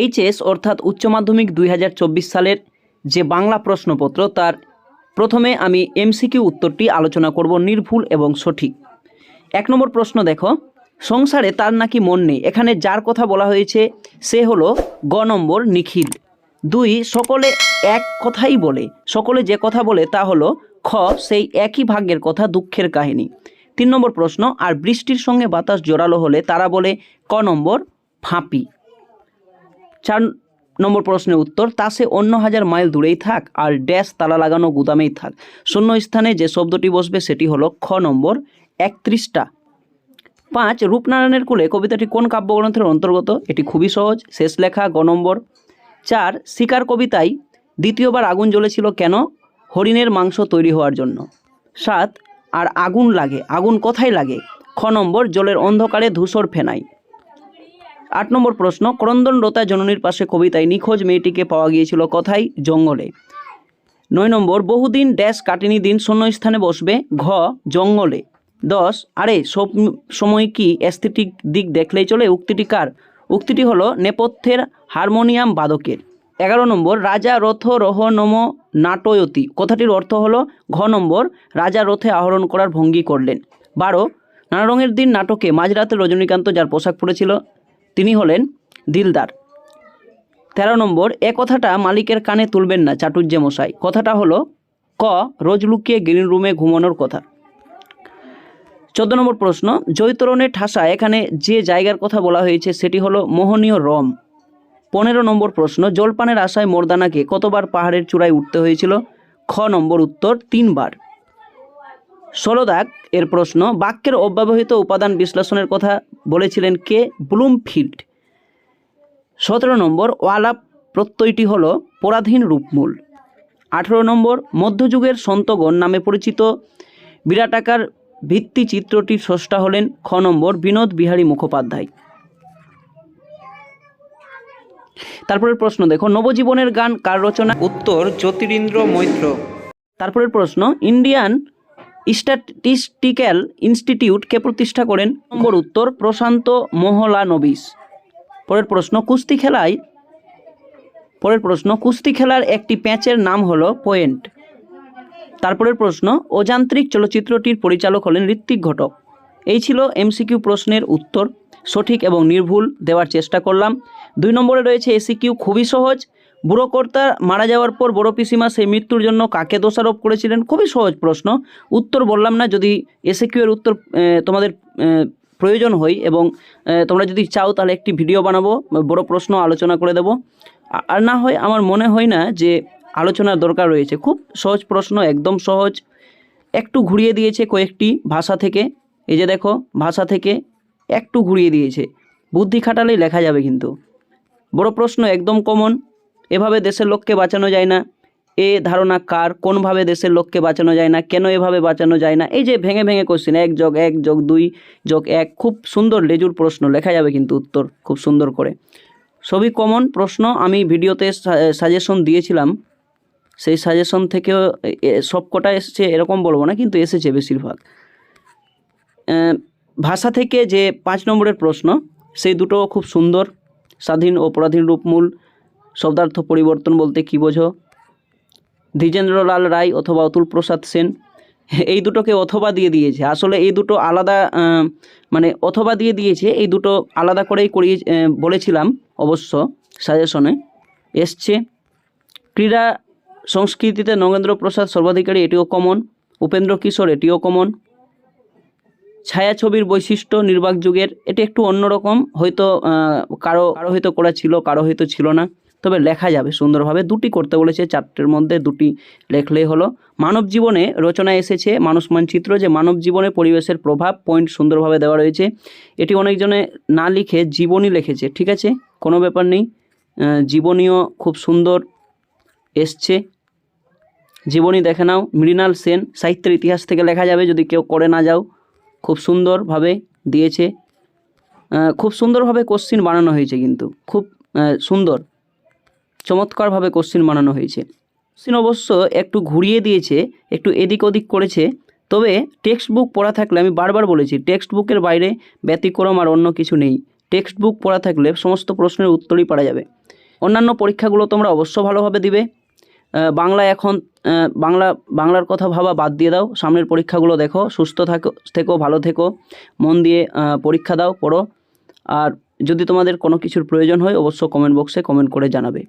HS অর্থাৎ উচ্চ মাধ্যমিক দুই হাজার চব্বিশ সালের যে বাংলা প্রশ্নপত্র, তার প্রথমে আমি এমসিকিউ উত্তরটি আলোচনা করব নির্ভুল এবং সঠিক। এক নম্বর প্রশ্ন দেখো, সংসারে তার নাকি মন নেই। এখানে যার কথা বলা হয়েছে, সে হলো গ নম্বর নিখিল। দুই, সকলে এক কথাই বলে। সকলে যে কথা বলে তা হলো খ, সেই একই ভাগ্যের কথা, দুঃখের কাহিনী। তিন নম্বর প্রশ্ন, আর বৃষ্টির সঙ্গে বাতাস জোরালো হলে তারা বলে ক নম্বর ফাঁপি। চার নম্বর প্রশ্নের উত্তর তা সে অন্য হাজার মাইল দূরেই থাক আর ড্যাশ তালা লাগানো গুদামেই থাক। শূন্য স্থানে যে শব্দটি বসবে সেটি হলো খ নম্বর, একত্রিশটা। পাঁচ, রূপনারায়ণের কুলে কবিতাটি কোন কাব্যগ্রন্থের অন্তর্গত? এটি খুবই সহজ, শেষ লেখা, গ নম্বর। চার, শিকার কবিতায় দ্বিতীয়বার আগুন জ্বলেছিল কেন? হরিণের মাংস তৈরি হওয়ার জন্য। সাত, আর আগুন লাগে, আগুন কোথায় লাগে? খ নম্বর, জলের অন্ধকারে ধূসর ফেনাই আট নম্বর প্রশ্ন ক্রন্দনরতা জননীর পাশে কবিতায় নিখোঁজ মেয়েটিকে পাওয়া গিয়েছিল কোথায়? জঙ্গলে। নয় নম্বর, বহুদিন ড্যাশ কাটেনি, দিন শূন্য স্থানে বসবে, ঘ, জঙ্গলে। দশ, আরে, সব সময় কি অ্যাস্থেটিক দিক দেখলেই চলে? উক্তিটি কার? উক্তিটি হলো নেপথ্যের হারমোনিয়াম বাদকের। এগারো নম্বর, রাজা রথ রহ নম নাটয়তি। কথাটির অর্থ হলো, ঘ নম্বর, রাজা রথে আহরণ করার ভঙ্গি করলেন। বারো, নানা রঙের দিন নাটকে মাঝরাতে রজনীকান্ত যার পোশাক পরেছিল তিনি হলেন দিলদার। তেরো নম্বর, এ কথাটা মালিকের কানে তুলবেন না চাটুর্যে মশাই। কথাটা হলো, ক, রোজ লুকিয়ে গ্রিন রুমে ঘুমানোর কথা। চোদ্দ নম্বর প্রশ্ন জৈতরণের ঠাসা এখানে যে জায়গার কথা বলা হয়েছে সেটি হলো মোহনীয় রম। পনেরো নম্বর প্রশ্ন, জলপানের আশায় মোরদানাকে কতবার পাহাড়ের চূড়ায় উঠতে হয়েছিল? খ নম্বর উত্তর, তিনবার। ষোলো দাগ এর প্রশ্ন বাক্যের অব্যবহৃত উপাদান বিশ্লেষণের কথা বলেছিলেন কে? ব্লুমফিল্ড। সতেরো নম্বর ওয়ালাপ প্রত্যয়টি হল পরাধীন রূপমূল। আঠেরো নম্বর মধ্যযুগের সন্তগণ নামে পরিচিত বিরাটাকার ভিত্তি চিত্রটির স্রষ্টা হলেন খ নম্বর বিনোদ বিহারী মুখোপাধ্যায়। তারপরের প্রশ্ন দেখো নবজীবনের গান কার রচনা? উত্তর জ্যোতিরিন্দ্র মৈত্র। তারপরের প্রশ্ন ইন্ডিয়ান স্ট্যাটিস্টিক্যাল ইনস্টিটিউটকে প্রতিষ্ঠা করেন নম্বর উত্তর প্রশান্ত মোহলানবিস। পরের প্রশ্ন, কুস্তি খেলায় পরের প্রশ্ন, কুস্তি খেলার একটি প্যাচের নাম হলো পয়েন্ট। তারপরের প্রশ্ন, অযান্ত্রিক চলচ্চিত্রটির পরিচালক হলেন ঋত্বিক ঘটক। এই ছিল এমসিকিউ প্রশ্নের উত্তর। সঠিক এবং নির্ভুল দেওয়ার চেষ্টা করলাম। দুই নম্বরে রয়েছে এসিকিউ খুবই সহজ। বুড়ো কর্তা মারা যাওয়ার পর বড় পিসিমা সেই মৃত্যুর জন্য কাকে দোষারোপ করেছিলেন? খুবই সহজ প্রশ্ন। উত্তর বললাম না, যদি এসিকিউ এর উত্তর তোমাদের প্রয়োজন হয় এবং তোমরা যদি চাও তাহলে একটি ভিডিও বানাবো, বড় প্রশ্ন আলোচনা করে দেবো। আর না হয় আমার মনে হয় না যে আলোচনার দরকার রয়েছে। খুব সহজ প্রশ্ন, একদম সহজ। একটু ঘুরিয়ে দিয়েছে কয়েকটি ভাষা থেকে। এই যে দেখো, ভাষা থেকে একটু ঘুরিয়ে দিয়েছে। বুদ্ধি খাটালেই লেখা যাবে কিন্তু। বড় প্রশ্ন, একদম কমন এভাবে দেশের লোককে বাঁচানো যায় না। এ ধারণা কার? কোনভাবে দেশের লোককে বাঁচানো যায় না? কেন এভাবে বাঁচানো যায় না? এই যে ভেঙে ভেঙে কোশ্চেন এক যোগ এক যোগ দুই যোগ এক, খুব সুন্দর লেজুর প্রশ্ন। লেখা যাবে কিন্তু উত্তর খুব সুন্দর করে। সবই কমন প্রশ্ন, আমি ভিডিওতে সাজেশন দিয়েছিলাম। সেই সাজেশন এ- সবকটা এসেছে, এরকম বলব না, কিন্তু এসেছে বেশিরভাগ। ভাষা থেকে যে পাঁচ নম্বরের প্রশ্ন, সেই দুটো খুব সুন্দর। স্বাধীন ও পরাধীন রূপমূল। শব্দার্থ পরিবর্তন বলতে কী বোঝো? দ্বিজেন্দ্রলাল রায় অথবা অতুল প্রসাদ সেন, এই দুটোকে অথবা দিয়ে দিয়েছে। আসলে এই দুটো আলাদা মানে অথবা দিয়ে দিয়েছে, এই দুটো আলাদা করেই করিয়ে বলেছিলাম অবশ্য সাজেশনে। এসছে, ক্রীড়া সংস্কৃতিতে নগেন্দ্র প্রসাদ সর্বাধিকারী, এটিও কমন। উপেন্দ্র কিশোর, এটিও কমন। ছায়াছবির বৈশিষ্ট্য, নির্বাক যুগের, এটি একটু অন্যরকম, হয়তো কারও কারও হয়তো করা ছিল, কারও হয়তো ছিল না। তবে লেখা যাবে সুন্দরভাবে। দুটি করতে বলেছে চারটের মধ্যে দুটি লেখলেই হলো। মানব জীবনে রচনায় এসেছে মানুষ মানচিত্র যে মানব জীবনে পরিবেশের প্রভাব পয়েন্ট সুন্দরভাবে দেওয়া রয়েছে। এটি অনেকজনে না লিখে জীবনী লিখেছে, ঠিক আছে? কোনো ব্যাপার নেই। জীবনীও খুব সুন্দর এসছে। জীবনী দেখে নাও। মৃণাল সেন, সাহিত্যের ইতিহাস থেকে লেখা যাবে। যদি কেউ করে না যাও, খুব সুন্দরভাবে দিয়েছে। খুব সুন্দরভাবে কোশ্চিন বানানো হয়েছে কিন্তু। খুব সুন্দর। চমৎকারভাবে কোশ্চেন বানানো হয়েছে। কোশ্চিন অবশ্য একটু ঘুরিয়ে দিয়েছে, একটু এদিক ওদিক করেছে, তবে টেক্সট বুক পড়া থাকলে আমি বারবার বলেছি টেক্সট বুকের বাইরে ব্যতিক্রম আর অন্য কিছু নেই। টেক্সট বুক পড়া থাকলে সমস্ত প্রশ্নের উত্তরই পারা যাবে। অন্যান্য পরীক্ষাগুলো তোমরা অবশ্য ভালোভাবে দিবে। বাংলা এখন বাংলা, বাংলার কথা ভাবা বাদ দিয়ে দাও। সামনের পরীক্ষাগুলো দেখো, সুস্থ থাকো, থেকো, ভালো থেকো। মন দিয়ে পরীক্ষা দাও, পড়ো। আর যদি তোমাদের কোনো কিছুর প্রয়োজন হয় অবশ্য কমেন্ট বক্সে কমেন্ট করে জানাবে।